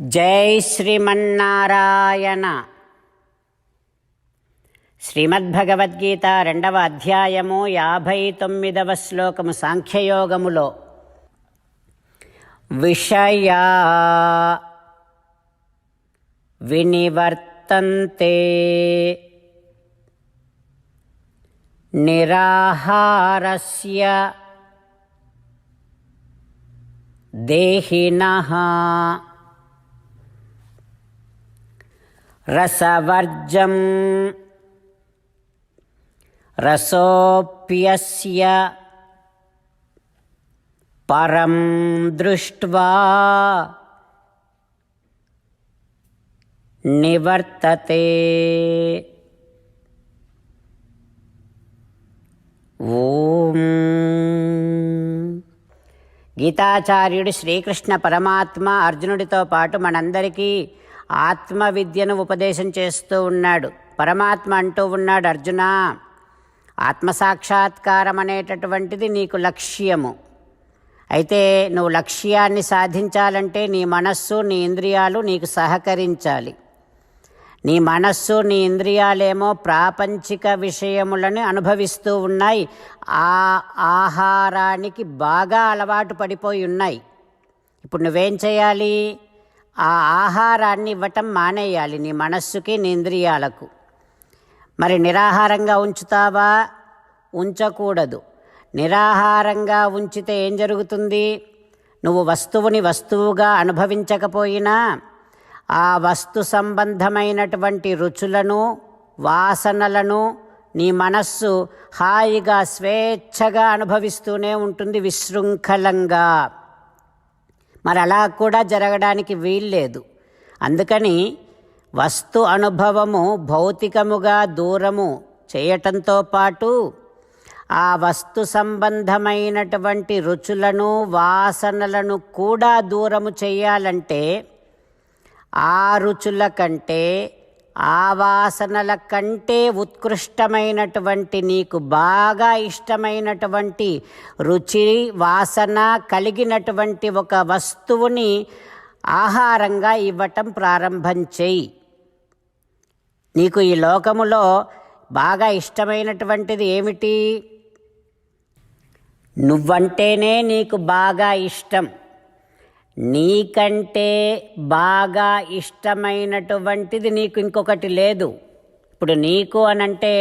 జై శ్రీమన్నారాయణ. శ్రీమద్భగవద్గీత రెండవ అధ్యాయము యాభై తొమ్మిదవ శ్లోకము సాంఖ్యయోగములో. విషయా వినివర్తంతే నిరాహారస్య దేహినః రసవర్జం రసోప్యస్య పరం దృష్ట్వా నివర్తతే ఓం గీతాచార్యుడు శ్రీకృష్ణ పరమాత్మ అర్జునుడితో పాటు మనందరికీ ఆత్మ విద్యను ఉపదేశం చేస్తూ ఉన్నాడు. పరమాత్మ అంటూ ఉన్నాడు అర్జున ఆత్మసాక్షాత్కారం అనేటటువంటిది నీకు లక్ష్యము. అయితే నువ్వు లక్ష్యాన్ని సాధించాలంటే నీ మనస్సు నీ ఇంద్రియాలు నీకు సహకరించాలి. నీ మనస్సు నీ ఇంద్రియాలేమో ప్రాపంచిక విషయములను అనుభవిస్తూ ఉన్నాయి. ఆ ఆహారానికి బాగా అలవాటు పడిపోయి ఉన్నాయి. ఇప్పుడు నువ్వేం చేయాలి? ఆ ఆహారాన్ని ఇవ్వటం మానేయాలి నీ మనస్సుకి నీ ఇంద్రియాలకు. మరి నిరాహారంగా ఉంచుతావా? ఉంచకూడదు. నిరాహారంగా ఉంచితే ఏం జరుగుతుంది? నువ్వు వస్తువుని వస్తువుగా అనుభవించకపోయినా ఆ వస్తు సంబంధమైనటువంటి రుచులను వాసనలను నీ మనస్సు హాయిగా స్వేచ్ఛగా అనుభవిస్తూనే ఉంటుంది విశృంఖలంగా. మరి అలా కూడా జరగడానికి వీల్లేదు. అందుకని వస్తు అనుభవము భౌతికముగా దూరము చేయటంతో పాటు ఆ వస్తు సంబంధమైనటువంటి రుచులను వాసనలను కూడా దూరము చేయాలంటే ఆ రుచుల కంటే ఆ వాసనల కంటే ఉత్కృష్టమైనటువంటి నీకు బాగా ఇష్టమైనటువంటి రుచి వాసన కలిగినటువంటి ఒక వస్తువుని ఆహారంగా ఇవ్వటం ప్రారంభం చేయి. నీకు ఈ లోకములో బాగా ఇష్టమైనటువంటిది ఏమిటి? నువ్వంటేనే నీకు బాగా ఇష్టం. నీకంటే బాగా ఇష్టమైనటువంటిది నీకు ఇంకొకటి లేదు. ఇప్పుడు నీకు అనంటే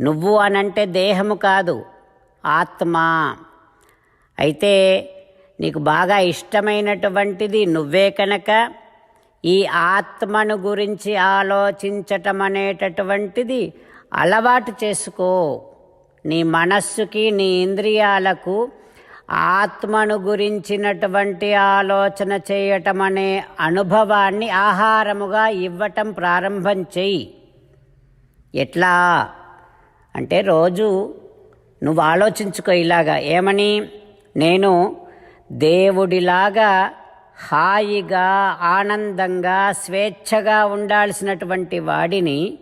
నువ్వు అనంటే దేహము కాదు ఆత్మ. అయితే నీకు బాగా ఇష్టమైనటువంటిది నువ్వే కనుక ఈ ఆత్మను గురించి ఆలోచించటం అనేటటువంటిది అలవాటు చేసుకో. నీ మనస్సుకి నీ ఇంద్రియాలకు ఆత్మను గురించినటువంటి ఆలోచన చేయటం అనే అనుభవాన్ని ఆహారముగా ఇవ్వటం ప్రారంభం చెయ్యి. ఎట్లా? అంటే రోజు నువ్వు ఆలోచించుకో ఇలాగా. ఏమని? నేను దేవుడిలాగా హాయిగా ఆనందంగా స్వేచ్ఛగా ఉండాల్సినటువంటి వాడిని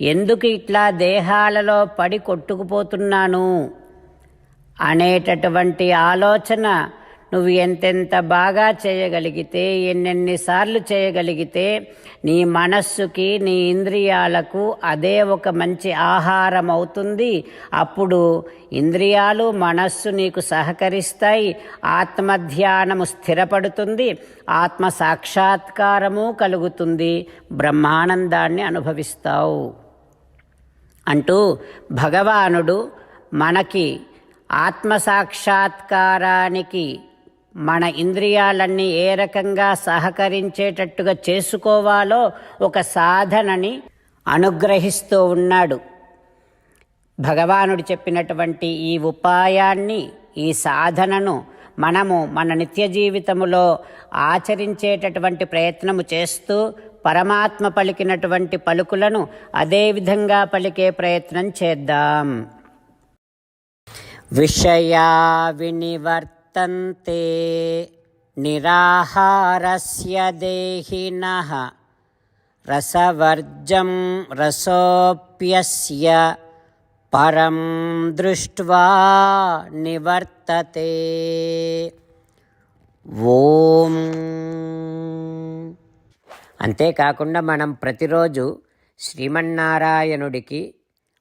ఎందుకు ఇట్లా దేహాలలో పడి కొట్టుకుపోతున్నాను? అనేటటువంటి ఆలోచన నువ్వు ఎంతెంత బాగా చేయగలిగితే ఎన్నెన్నిసార్లు చేయగలిగితే నీ మనస్సుకి నీ ఇంద్రియాలకు అదే ఒక మంచి ఆహారం అవుతుంది. అప్పుడు ఇంద్రియాలు మనస్సు నీకు సహకరిస్తాయి. ఆత్మధ్యానము స్థిరపడుతుంది. ఆత్మ సాక్షాత్కారము కలుగుతుంది. బ్రహ్మానందాన్ని అనుభవిస్తావు. అంటూ భగవానుడు మనకి ఆత్మసాక్షాత్కారానికి మన ఇంద్రియాలన్నీ ఏ రకంగా సహకరించేటట్టుగా చేసుకోవాలో ఒక సాధనని అనుగ్రహిస్తూ ఉన్నాడు. భగవానుడు చెప్పినటువంటి ఈ ఉపాయాన్ని ఈ సాధనను మనము మన నిత్య జీవితములో ఆచరించేటటువంటి ప్రయత్నము చేస్తూ పరమాత్మ పలికినటువంటి పలుకులను అదేవిధంగా పలికే ప్రయత్నం చేద్దాం. విషయా వినివర్తంతే నిరాహారస్య దేహిన రసవర్జం రసోప్యస్య పరం దృష్ట్వా నివర్తతే. ఓం. అంతేకాకుండా మనం ప్రతిరోజు శ్రీమన్నారాయణుడికి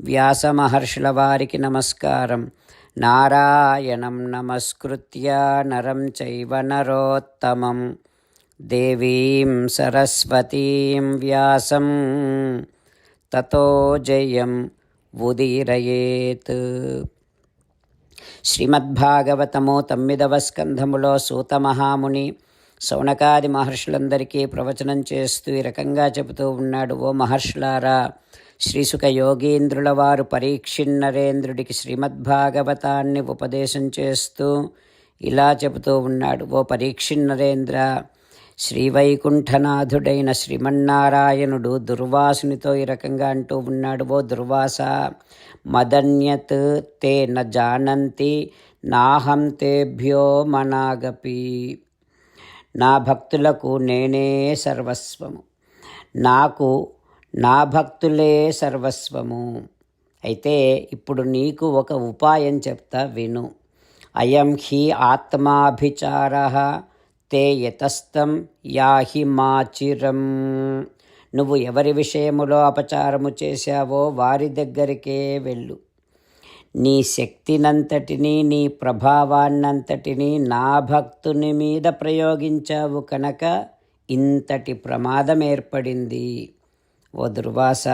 వ్యాస మహర్షుల వారికి నమస్కారం. నారాయణం నమస్కృత్య నరం చైవ నరోత్తమం. దేవీం సరస్వతీం వ్యాసం. తతో జయం ఉదీరయేత్. శ్రీమద్భాగవతము తొమ్మిదవ స్కంధములో సూత మహాముని సౌనకాది మహర్షులందరికీ ప్రవచనం చేస్తూ ఈ రకంగా చెబుతూ ఉన్నాడు ఓ మహర్షులారా శ్రీసుక యోగీంద్రుల వారు పరీక్షిన్నరేంద్రుడికి శ్రీమద్భాగవతాన్ని ఉపదేశం చేస్తూ ఇలా చెబుతూ ఉన్నాడు. ఓ పరీక్షిన్నరేంద్ర శ్రీవైకుంఠనాథుడైన శ్రీమన్నారాయణుడు దుర్వాసునితో ఈ రకంగా అంటూ ఉన్నాడు. ఓ దుర్వాస మదన్యత్ తే న జానంతి నాహం తేభ్యో మనాగపి. నా భక్తులకు నేనే సర్వస్వము. నాకు నా భక్తులే సర్వస్వము. అయితే ఇప్పుడు నీకు ఒక ఉపాయం చెప్తా విను. అయం హి ఆత్మాభిచార తే యతస్థం యాహి మాచిరం. నువ్వు ఎవరి విషయములో అపచారము చేశావో వారి దగ్గరికే వెళ్ళు. నీ శక్తినంతటినీ నీ ప్రభావాన్నంతటినీ నా భక్తుని మీద ప్రయోగించావు కనుక ఇంతటి ప్రమాదం ఏర్పడింది. ఓ దుర్వాస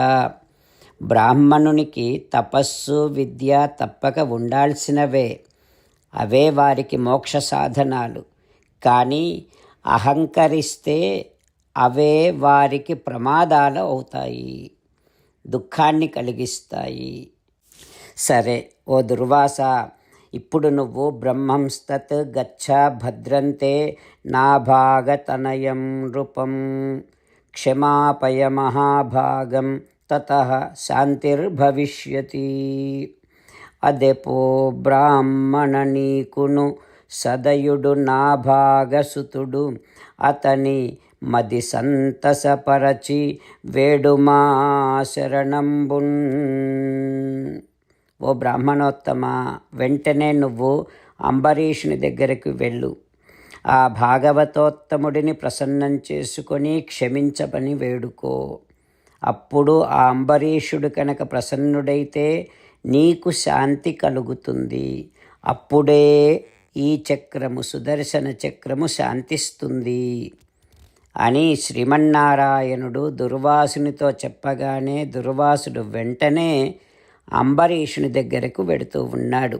బ్రాహ్మణునికి తపస్సు విద్య తప్పక ఉండాల్సినవే. అవే వారికి మోక్ష సాధనాలు. కానీ అహంకరిస్తే అవే వారికి ప్రమాదాలు అవుతాయి. దుఃఖాన్ని కలిగిస్తాయి. సరే ఓ దుర్వాస ఇప్పుడు నువ్వు బ్రహ్మంస్తత్ గచ్చ భద్రంతే నాభాగతనయం నృపం. క్షమాపయ మహాభాగం తత శాంతిర్భవిష్యతి. అదెపో బ్రాహ్మణ నీకును సదయుడు నాభాగసుతుడు అతని మది సంతసపరచి వేడుమా శరణంబున్ ఓ బ్రాహ్మణోత్తమ వెంటనే నువ్వు అంబరీషుని దగ్గరికి వెళ్ళు. ఆ భాగవతోత్తముడిని ప్రసన్నం చేసుకొని క్షమించమని వేడుకో. అప్పుడు ఆ అంబరీషుడు కనుక ప్రసన్నుడైతే నీకు శాంతి కలుగుతుంది. అప్పుడే ఈ చక్రము సుదర్శన చక్రము శాంతిస్తుంది అని శ్రీమన్నారాయణుడు దుర్వాసునితో చెప్పగానే దుర్వాసుడు వెంటనే అంబరీషుని దగ్గరకు వెడుతూ ఉన్నాడు.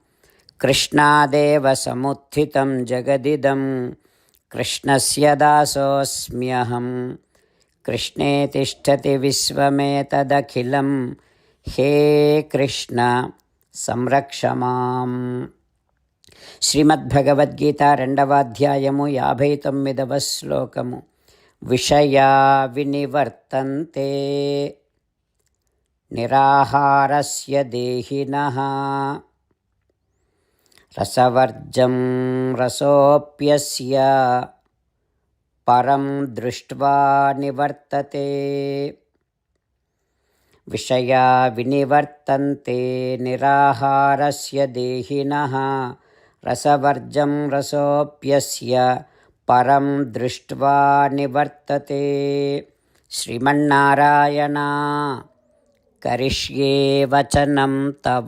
కృష్ణాదేవ సముత్థితం జగదిదం కృష్ణస్య దాసోऽస్మ్యహం కృష్ణే తిష్టతి విశ్వమేతదఖిలం హే కృష్ణ సంరక్ష మాం. శ్రీమద్భగవద్గీత రెండవ అధ్యాయము యాభై తొమ్మిదవ శ్లోకము. విషయా వినివర్తంతే. నిరాహారస్య దేహినః. రసవర్జం రసోప్యస్య పరం దృష్ట్వా నివర్తతే. విషయా వినివర్తంతే నిరాహారస్య దేహినః రసవర్జం రసోప్యస్య పరం దృష్ట్వా నివర్తతే. శ్రీమన్నారాయణ కరిష్యే వచనం తవ.